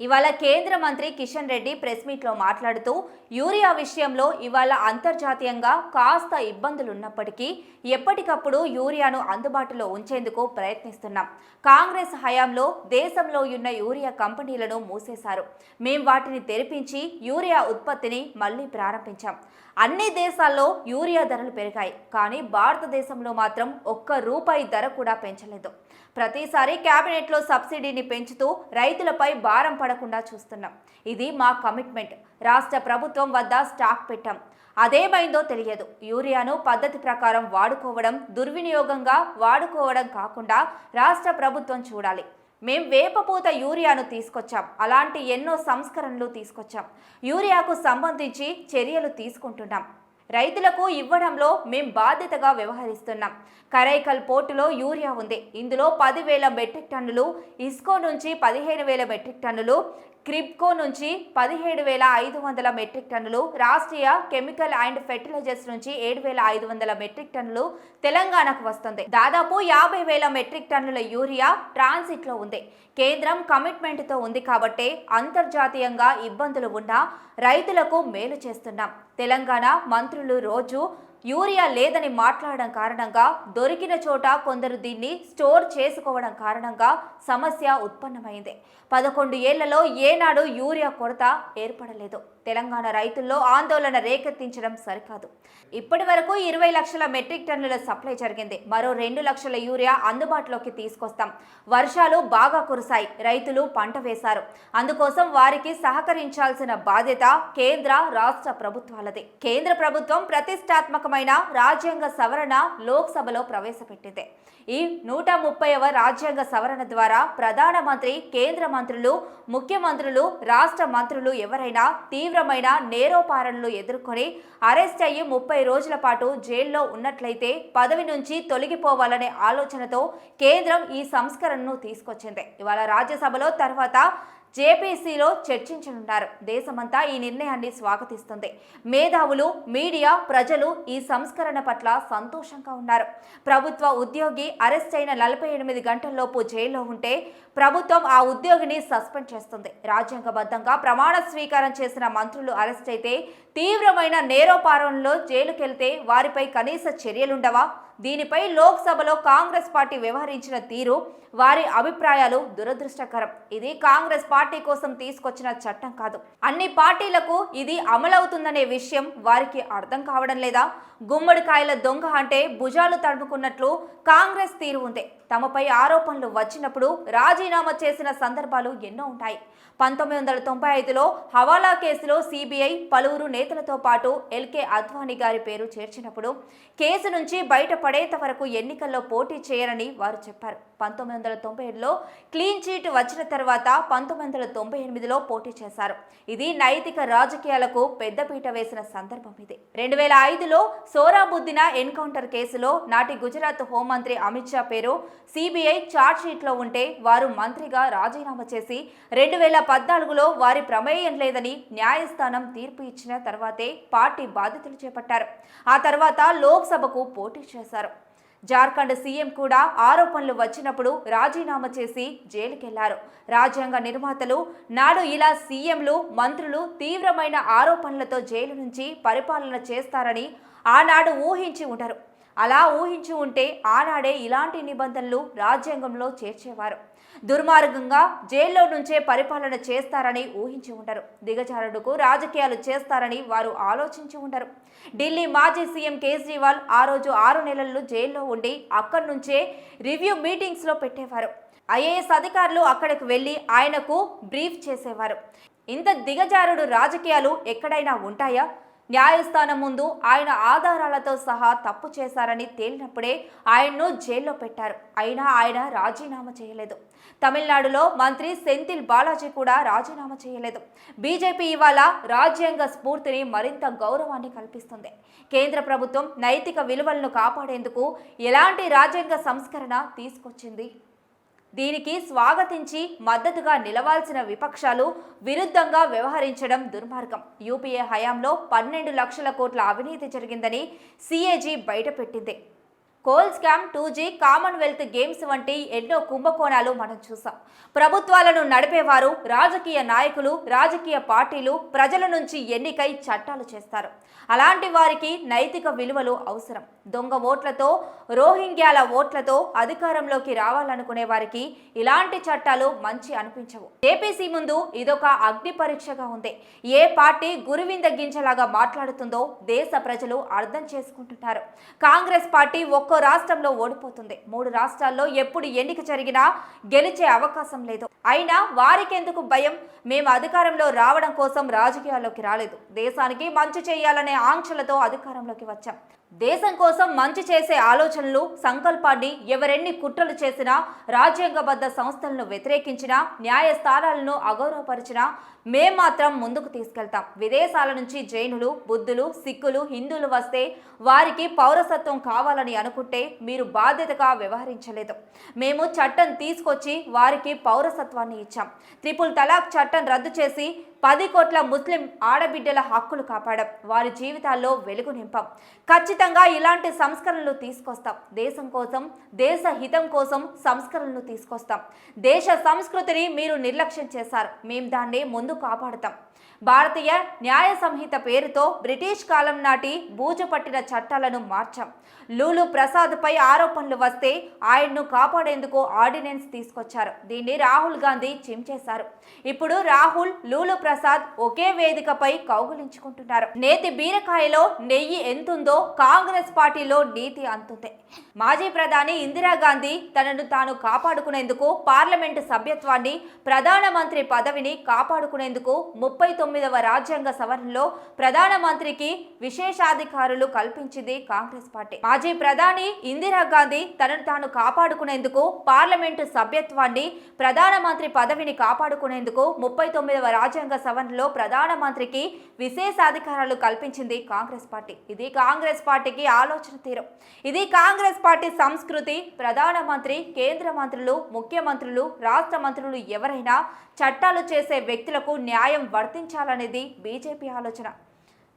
ఇవాళ కేంద్ర మంత్రి కిషన్ రెడ్డి ప్రెస్ మీట్లో మాట్లాడుతూ యూరియా విషయంలో ఇవాళ అంతర్జాతీయంగా కాస్త ఇబ్బందులున్నప్పటికీ ఎప్పటికప్పుడు యూరియాను అందుబాటులో ఉంచేందుకు ప్రయత్నిస్తున్నాం. కాంగ్రెస్ హయాంలో దేశంలో ఉన్న యూరియా కంపెనీలను మూసేశారు. మేం వాటిని తెరిపించి యూరియా ఉత్పత్తిని మళ్ళీ ప్రారంభించాం. అన్ని దేశాల్లో యూరియా ధరలు పెరిగాయి కానీ భారతదేశంలో మాత్రం ఒక్క రూపాయి ధర కూడా పెంచలేదు. ప్రతిసారి కేబినెట్లో సబ్సిడీని పెంచుతూ రైతులపై భారం పడకుండా చూస్తున్నాం. ఇది మా కమిట్మెంట్. రాష్ట్ర ప్రభుత్వం వద్ద స్టాక్ పెట్టాం. అదేమైందో తెలియదు. యూరియాను పద్ధతి ప్రకారం వాడుకోవడం దుర్వినియోగంగా వాడుకోవడం కాకుండా రాష్ట్ర ప్రభుత్వం చూడాలి. మేం వేపపూత యూరియాను తీసుకొచ్చాం. అలాంటి ఎన్నో సంస్కరణలు తీసుకొచ్చాం. యూరియాకు సంబంధించి చర్యలు తీసుకుంటున్నాం. రైతులకు ఇవ్వడంలో మేం బాధ్యతగా వ్యవహరిస్తున్నాం. కరైకల్ పోర్టులో యూరియా ఉంది. ఇందులో పదివేల మెట్రిక్ టన్నులు ఇస్కో నుంచి పదిహేను వేల మెట్రిక్ టన్నులు క్రిబ్కో నుంచి పదిహేడు వేల ఐదు వందల మెట్రిక్ టన్నులు రాష్ట్రీయ కెమికల్ అండ్ ఫెర్టిలైజర్స్ నుంచి ఏడు వేల ఐదు వందల మెట్రిక్ టన్నులు తెలంగాణకు వస్తుంది. దాదాపు యాభై వేల మెట్రిక్ టన్నుల యూరియా ట్రాన్సిట్లో ఉంది. కేంద్రం కమిట్మెంట్తో ఉంది కాబట్టే అంతర్జాతీయంగా ఇబ్బందులు ఉన్నా రైతులకు మేలు చేస్తున్నాం. తెలంగాణ మంత్రులు రోజు యూరియా లేదని మాట్లాడడం కారణంగా దొరికిన చోట కొందరు దీన్ని స్టోర్ చేసుకోవడం కారణంగా సమస్య ఉత్పన్నమైంది. పదకొండు ఏళ్ళలో ఏనాడు యూరియా కొరత ఏర్పడలేదు. తెలంగాణ రైతుల్లో ఆందోళన రేకెత్తించడం సరికాదు. ఇప్పటి వరకు ఇరవై లక్షల మెట్రిక్ టన్నుల సప్లై జరిగింది. మరో రెండు లక్షల యూరియా అందుబాటులోకి తీసుకొస్తాం. వర్షాలు బాగా కురిశాయి. రైతులు పంట వేశారు. అందుకోసం వారికి సహకరించాల్సిన బాధ్యత కేంద్ర రాష్ట్ర ప్రభుత్వాలది. కేంద్ర ప్రభుత్వం ప్రతిష్టాత్మకమైన రాజ్యాంగ సవరణ లోక్సభలో ప్రవేశపెట్టింది. ఈ నూట ముప్పైవ రాజ్యాంగ సవరణ ద్వారా ప్రధానమంత్రి కేంద్ర మంత్రులు ముఖ్యమంత్రులు రాష్ట్ర మంత్రులు ఎవరైనా తీవ్రమైన నేరోపారణలు ఎదుర్కొని అరెస్ట్ అయ్యి ముప్పై రోజుల పాటు జైల్లో ఉన్నట్లయితే పదవి నుంచి తొలగిపోవాలనే ఆలోచనతో కేంద్రం ఈ సంస్కరణను తీసుకొచ్చింది. ఇవాళ రాజ్యసభలో తర్వాత జేపీసీలో చర్చించనున్నారు. దేశమంతా ఈ నిర్ణయాన్ని స్వాగతిస్తుంది. మేధావులు మీడియా ప్రజలు ఈ సంస్కరణ పట్ల సంతోషంగా ఉన్నారు. ప్రభుత్వ ఉద్యోగి అరెస్ట్ అయిన నలభై ఎనిమిది గంటల్లోపు జైల్లో ఉంటే ప్రభుత్వం ఆ ఉద్యోగిని సస్పెండ్ చేస్తుంది. రాజ్యాంగబద్ధంగా ప్రమాణ స్వీకారం చేసిన మంత్రులు అరెస్ట్ అయితే తీవ్రమైన నేరోపారంలో జైలుకెళ్తే వారిపై కనీస చర్యలుండవా? దీనిపై లోక్సభలో కాంగ్రెస్ పార్టీ వ్యవహరించిన తీరు వారి అభిప్రాయాలు దురదృష్టకరం. ఇది కాంగ్రెస్ పార్టీ కోసం తీసుకొచ్చిన చట్టం కాదు. అన్ని పార్టీలకు ఇది అమలవుతుందనే విషయం వారికి అర్థం కావడం లేదా? గుమ్మడికాయల దొంగ అంటే భుజాలు తడుపుకున్నట్లు కాంగ్రెస్ తీరు ఉంది. తమపై ఆరోపణలు వచ్చినప్పుడు రాజీనామా చేసిన సందర్భాలు ఎన్నో ఉంటాయి. పంతొమ్మిది వందల తొంభై ఐదులో హవాలా కేసులో సిబిఐ పలువురు నేతలతో పాటు ఎల్కే అద్వానీ గారి పేరు చేర్చినప్పుడు కేసు నుంచి బయటపడేంత వరకు ఎన్నికల్లో పోటీ చేయరని వారు చెప్పారు. పంతొమ్మిది వందల తొంభై ఏడులో క్లీన్ చీట్ వచ్చిన తర్వాత పంతొమ్మిది వందల తొంభై ఎనిమిదిలో పోటీ చేశారు. ఇది నైతిక రాజకీయాలకు పెద్దపీట వేసిన సందర్భం ఇది. రెండు వేల ఐదులో సోరాబుద్దిన ఎన్కౌంటర్ కేసులో నాటి గుజరాత్ హోంమంత్రి అమిత్ షా పేరు సిబిఐ షీట్లో ఉంటే వారు మంత్రిగా రాజీనామా చేసి రెండు వేల పద్నాలుగులో వారి ప్రమేయం లేదని న్యాయస్థానం తీర్పు ఇచ్చిన తర్వాత పార్టీ బాధ్యతలు చేపట్టారు. ఆ తర్వాత లోక్సభకు పోటీ చేశారు. జార్ఖండ్ సీఎం కూడా ఆరోపణలు వచ్చినప్పుడు రాజీనామా చేసి జైలుకెళ్ళారు. రాజ్యాంగ నిర్మాతలు నాడు ఇలా సీఎంలు మంత్రులు తీవ్రమైన ఆరోపణలతో జైలు నుంచి పరిపాలన చేస్తారని ఆనాడు ఊహించి ఉంటారు అలా ఊహించి ఉంటే ఆనాడే ఇలాంటి నిబంధనలు రాజ్యాంగంలో చేర్చేవారు. దుర్మార్గంగా జైల్లో నుంచే పరిపాలన చేస్తారని ఊహించి ఉండరు దిగజారుడుకు రాజకీయాలు చేస్తారని వారు ఆలోచించి ఉండరు ఢిల్లీ మాజీ సీఎం కేజ్రీవాల్ ఆ రోజు ఆరు నెలలు జైల్లో ఉండి అక్కడి నుంచే రివ్యూ మీటింగ్స్లో పెట్టేవారు. ఐఏఎస్ అధికారులు అక్కడికి వెళ్ళి ఆయనకు బ్రీఫ్ చేసేవారు. ఇంత దిగజారుడు రాజకీయాలు ఎక్కడైనా ఉంటాయా? న్యాయస్థానం ముందు ఆయన ఆధారాలతో సహా తప్పు చేశారని తేలినప్పుడే ఆయన్ను జైల్లో పెట్టారు. అయినా ఆయన రాజీనామా చేయలేదు. తమిళనాడులో మంత్రి సెంతిల్ బాలాజీ కూడా రాజీనామా చేయలేదు. బీజేపీ ఇవాళ రాజ్యాంగ స్ఫూర్తిని మరింత గౌరవాన్ని కల్పిస్తుంది. కేంద్ర ప్రభుత్వం నైతిక విలువలను కాపాడేందుకు ఎలాంటి రాజ్యాంగ సంస్కరణ తీసుకొచ్చింది? దీనికి స్వాగతించి మద్దతుగా నిలవాల్సిన విపక్షాలు విరుద్ధంగా వ్యవహరించడం దుర్మార్గం. యూపీఏ హయాంలో పన్నెండు లక్షల కోట్ల అవినీతి జరిగిందని CAG బయటపెట్టింది. Coal scam two G commonwealth games వంటి ఎన్నో కుంభకోణాలు మనం చూసాం. ప్రభుత్వాలను నడిపేవారు రాజకీయ నాయకులు రాజకీయ పార్టీలు ప్రజల నుంచి ఎన్నికై చట్టాలు చేస్తారు. అలాంటి వారికి నైతిక విలువలు అవసరం. దొంగ ఓట్లతో రోహింగ్యాల ఓట్లతో అధికారంలోకి రావాలనుకునే వారికి ఇలాంటి చట్టాలు మంచి అనిపించవు. ఏపీసీ ముందు ఇదొక అగ్ని పరీక్షగా ఉంది. ఏ పార్టీ గురువిందగించేలాగా మాట్లాడుతుందో దేశ ప్రజలు అర్థం చేసుకుంటున్నారు కాంగ్రెస్ పార్టీ ఒక్క రాష్ట్రంలో ఓడిపోతుంది. మూడు రాష్ట్రాల్లో ఎప్పుడు ఎన్నిక జరిగినా గెలిచే అవకాశం లేదు. అయినా వారికెందుకు భయం? మేము అధికారంలో రావడం కోసం రాజకీయాల్లోకి రాలేదు. దేశానికి మంచి చేయాలనే ఆంక్షలతో అధికారంలోకి వచ్చాం. దేశం కోసం మంచి చేసే ఆలోచనలు సంకల్పాన్ని ఎవరెన్ని కుట్రలు చేసినా రాజ్యాంగబద్ధ సంస్థలను వ్యతిరేకించినా న్యాయస్థానాలను అగౌరవపరిచినా మేం మాత్రం ముందుకు తీసుకెళ్తాం. విదేశాల నుంచి జైనులు బుద్ధులు సిక్కులు హిందువులు వస్తే వారికి పౌరసత్వం కావాలని అనుకుంటే మీరు బాధ్యతగా వ్యవహరించలేదు. మేము చట్టం తీసుకొచ్చి వారికి పౌరసత్వం ప్రభుత్వాన్ని ఇచ్చాం. త్రిపుల్ తలాక్ చట్టం రద్దు చేసి పది కోట్ల ముస్లిం ఆడబిడ్డల హక్కులు కాపాడాం వారి జీవితాల్లో వెలుగు నింపాం. ఖచ్చితంగా ఇలాంటి సంస్కరణలు తీసుకొస్తాం. దేశం కోసం దేశ హితం కోసం సంస్కరణలు తీసుకొస్తాం. దేశ సంస్కృతిని మీరు నిర్లక్ష్యం చేశారు. మేము దాన్ని ముందు కాపాడుతాం. భారతీయ న్యాయ సంహిత పేరుతో బ్రిటిష్ కాలం నాటి బూజు పట్టిన చట్టాలను మార్చాం. లూలు ప్రసాద్పై ఆరోపణలు వస్తే ఆయన్ను కాపాడేందుకు ఆర్డినెన్స్ తీసుకొచ్చారు. దీన్ని రాహుల్ గాంధీ చించేశారు. ఇప్పుడు రాహుల్ లూలు ప్రసాద్ ఒకే వేదికపై కౌగులించుకుంటున్నారు. నేతి బీరకాయలో నెయ్యి ఎంతుందో కాంగ్రెస్ పార్టీలో నీతి అంతుంది. మాజీ ప్రధాని ఇందిరాగాంధీ తనను తాను కాపాడుకునేందుకు పార్లమెంటు సభ్యత్వాన్ని ప్రధానమంత్రి పదవిని కాపాడుకునేందుకు ముప్పై తొమ్మిదవ రాజ్యాంగ సవరణలో ప్రధానమంత్రికి విశేషాధికారులు కల్పించింది కాంగ్రెస్ పార్టీ. మాజీ ప్రధాని ఇందిరాగాంధీ తనను తాను కాపాడుకునేందుకు పార్లమెంటు సభ్యత్వాన్ని ప్రధానమంత్రి పదవిని కాపాడుకునేందుకు ముప్పై తొమ్మిదవ రాజ్యాంగ సవరణలో ప్రధానమంత్రికి విశేషాధికారాలు కల్పించింది కాంగ్రెస్ పార్టీ. ఇది కాంగ్రెస్ పార్టీకి ఆలోచన తీరం. ఇది కాంగ్రెస్ పార్టీ సంస్కృతి. ప్రధానమంత్రి కేంద్ర మంత్రులు ముఖ్యమంత్రులు రాష్ట్ర మంత్రులు ఎవరైనా చట్టాలు చేసే వ్యక్తులకు న్యాయం వర్తించాలనేది బీజేపీ ఆలోచన.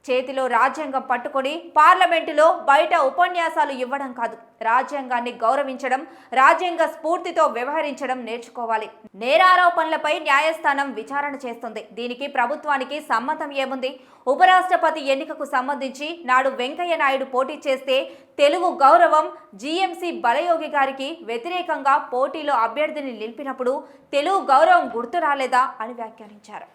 చేతిలో రాజ్యాంగం పట్టుకొని పార్లమెంటులో బయట ఉపన్యాసాలు ఇవ్వడం కాదు. రాజ్యాంగాన్ని గౌరవించడం రాజ్యాంగ స్ఫూర్తితో వ్యవహరించడం నేర్చుకోవాలి. నేరారోపణలపై న్యాయస్థానం విచారణ చేస్తుంది. దీనికి ప్రభుత్వానికి సమ్మతం ఏముంది? ఉపరాష్ట్రపతి ఎన్నికకు సంబంధించి నాడు వెంకయ్య నాయుడు పోటీ చేస్తే తెలుగు గౌరవం జీఎంసీ బలయోగి గారికి వ్యతిరేకంగా పోటీలో అభ్యర్థిని నిలిపినప్పుడు తెలుగు గౌరవం గుర్తు రాలేదా అని వ్యాఖ్యానించారు.